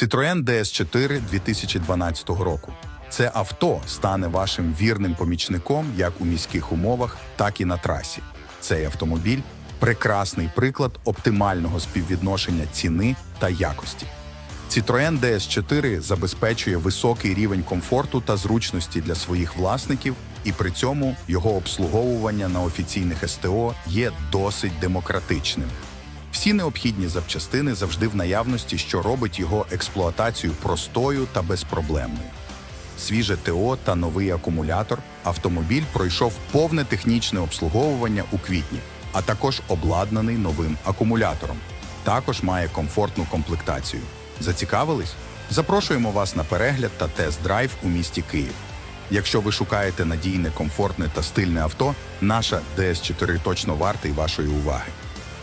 Citroën DS4 2012 року. Це авто стане вашим вірним помічником як у міських умовах, так і на трасі. Цей автомобіль прекрасний приклад оптимального співвідношення ціни та якості. Citroën DS4 забезпечує високий рівень комфорту та зручності для своїх власників, і при цьому його обслуговування на офіційних СТО є досить демократичним. Всі необхідні запчастини завжди в наявності, що робить його експлуатацію простою та безпроблемною. Свіже ТО та новий акумулятор. Автомобіль пройшов повне технічне обслуговування у квітні, а також обладнаний новим акумулятором. Також має комфортну комплектацію. Зацікавились? Запрошуємо вас на перегляд та тест-драйв у місті Київ. Якщо ви шукаєте надійне, комфортне та стильне авто, наша DS4 точно вартий вашої уваги.